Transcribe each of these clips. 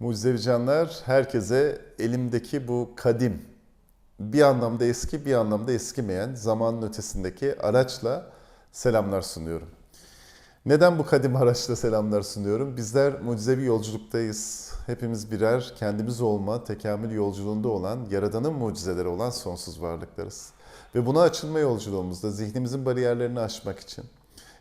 Mucizevi canlar, herkese elimdeki bu kadim, bir anlamda eski, bir anlamda eskimeyen zamanın ötesindeki araçla selamlar sunuyorum. Neden bu kadim araçla selamlar sunuyorum? Bizler mucizevi yolculuktayız. Hepimiz birer kendimiz olma, tekamül yolculuğunda olan, Yaradan'ın mucizeleri olan sonsuz varlıklarız. Ve buna açılma yolculuğumuzda zihnimizin bariyerlerini aşmak için,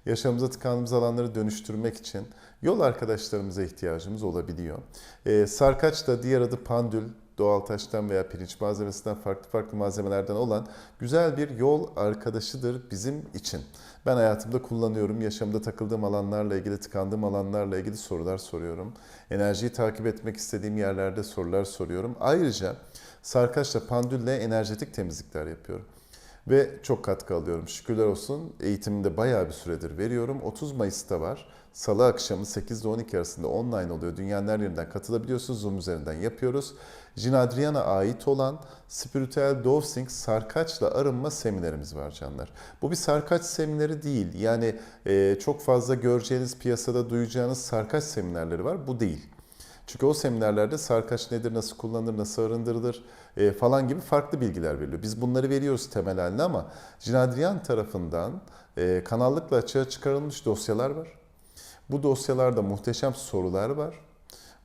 yaşamımıza tıkandığımız alanları dönüştürmek için yol arkadaşlarımıza ihtiyacımız olabiliyor. Ee, sarkaç da diğer adı pandül, doğal taştan veya pirinç malzemesinden farklı farklı malzemelerden olan güzel bir yol arkadaşıdır bizim için. Ben hayatımda kullanıyorum, yaşamda takıldığım alanlarla ilgili, tıkandığım alanlarla ilgili sorular soruyorum. Enerjiyi takip etmek istediğim yerlerde sorular soruyorum. Ayrıca sarkaçla pandülle enerjetik temizlikler yapıyorum. Ve çok katkı alıyorum. Şükürler olsun eğitiminde bayağı bir süredir veriyorum. 30 Mayıs'ta var. Salı akşamı 8 ile 12 arasında online oluyor. Dünyanın her yerinden katılabiliyorsunuz. Zoom üzerinden yapıyoruz. Jin Adrian'a ait olan Spiritüel Dosing Sarkaç'la arınma seminerimiz var canlar. Bu bir sarkaç semineri değil. Yani e, çok fazla göreceğiniz, piyasada duyacağınız sarkaç seminerleri var. Bu değil. Çünkü o seminerlerde sarkaç nedir, nasıl kullanılır, nasıl arındırılır e, falan gibi farklı bilgiler veriliyor. Biz bunları veriyoruz temel haline ama Jinadriyan tarafından e, kanallıkla açığa çıkarılmış dosyalar var. Bu dosyalarda muhteşem sorular var.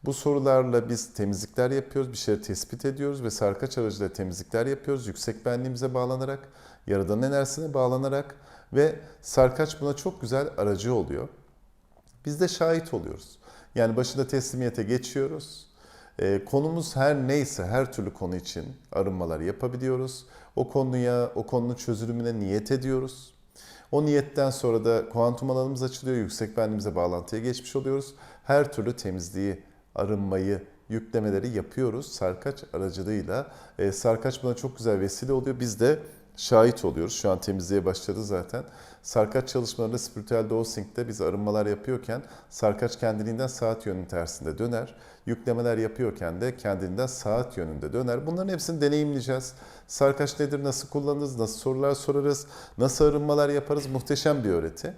Bu sorularla biz temizlikler yapıyoruz, bir şeyleri tespit ediyoruz ve sarkaç aracıyla temizlikler yapıyoruz. Yüksek benliğimize bağlanarak, Yaradan'ın enerjisine bağlanarak ve sarkaç buna çok güzel aracı oluyor. Biz de şahit oluyoruz. Yani başında teslimiyete geçiyoruz. E, konumuz her neyse her türlü konu için arınmalar yapabiliyoruz. O konuya, o konunun çözülümüne niyet ediyoruz. O niyetten sonra da kuantum alanımız açılıyor, yüksek benliğimize bağlantıya geçmiş oluyoruz. Her türlü temizliği, arınmayı, yüklemeleri yapıyoruz sarkaç aracılığıyla. E, sarkaç buna çok güzel vesile oluyor. Biz de şahit oluyoruz. Şu an temizliğe başladı zaten. Sarkaç çalışmalarında spiritüel dosing'de biz arınmalar yapıyorken sarkaç kendiliğinden saat yönünün tersinde döner. Yüklemeler yapıyorken de kendiliğinden saat yönünde döner. Bunların hepsini deneyimleyeceğiz. Sarkaç nedir, nasıl kullanırız, nasıl sorular sorarız, nasıl arınmalar yaparız muhteşem bir öğreti.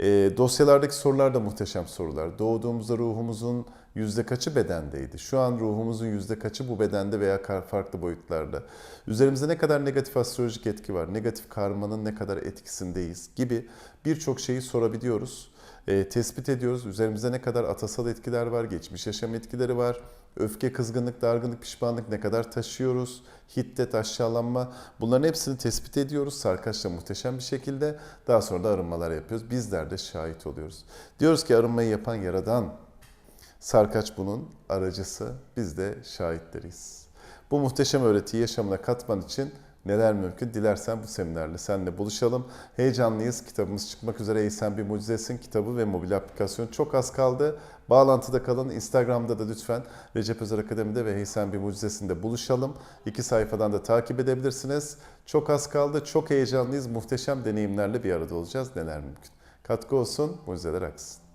E, dosyalardaki sorular da muhteşem sorular. Doğduğumuzda ruhumuzun yüzde kaçı bedendeydi? Şu an ruhumuzun yüzde kaçı bu bedende veya farklı boyutlarda? Üzerimizde ne kadar negatif astrolojik etki var? Negatif karmanın ne kadar etkisindeyiz? Gibi birçok şeyi sorabiliyoruz. E, tespit ediyoruz. Üzerimizde ne kadar atasal etkiler var? Geçmiş yaşam etkileri var. Öfke, kızgınlık, dargınlık, pişmanlık ne kadar taşıyoruz? Hiddet, aşağılanma bunların hepsini tespit ediyoruz sarkaçla muhteşem bir şekilde. Daha sonra da arınmalar yapıyoruz. Bizler de şahit oluyoruz. Diyoruz ki arınmayı yapan Yaradan. Sarkaç bunun aracısı. Biz de şahitleriyiz. Bu muhteşem öğretiyi yaşamına katman için neler mümkün? Dilersen bu seminerle seninle buluşalım. Heyecanlıyız. Kitabımız çıkmak üzere. Ey Sen Bir Mucizesin kitabı ve mobil aplikasyon çok az kaldı. Bağlantıda kalın. Instagram'da da lütfen Recep Özer Akademi'de ve Hey Sen Bir Mucizesin'de buluşalım. İki sayfadan da takip edebilirsiniz. Çok az kaldı. Çok heyecanlıyız. Muhteşem deneyimlerle bir arada olacağız. Neler mümkün? Katkı olsun. Mucizeler aksın.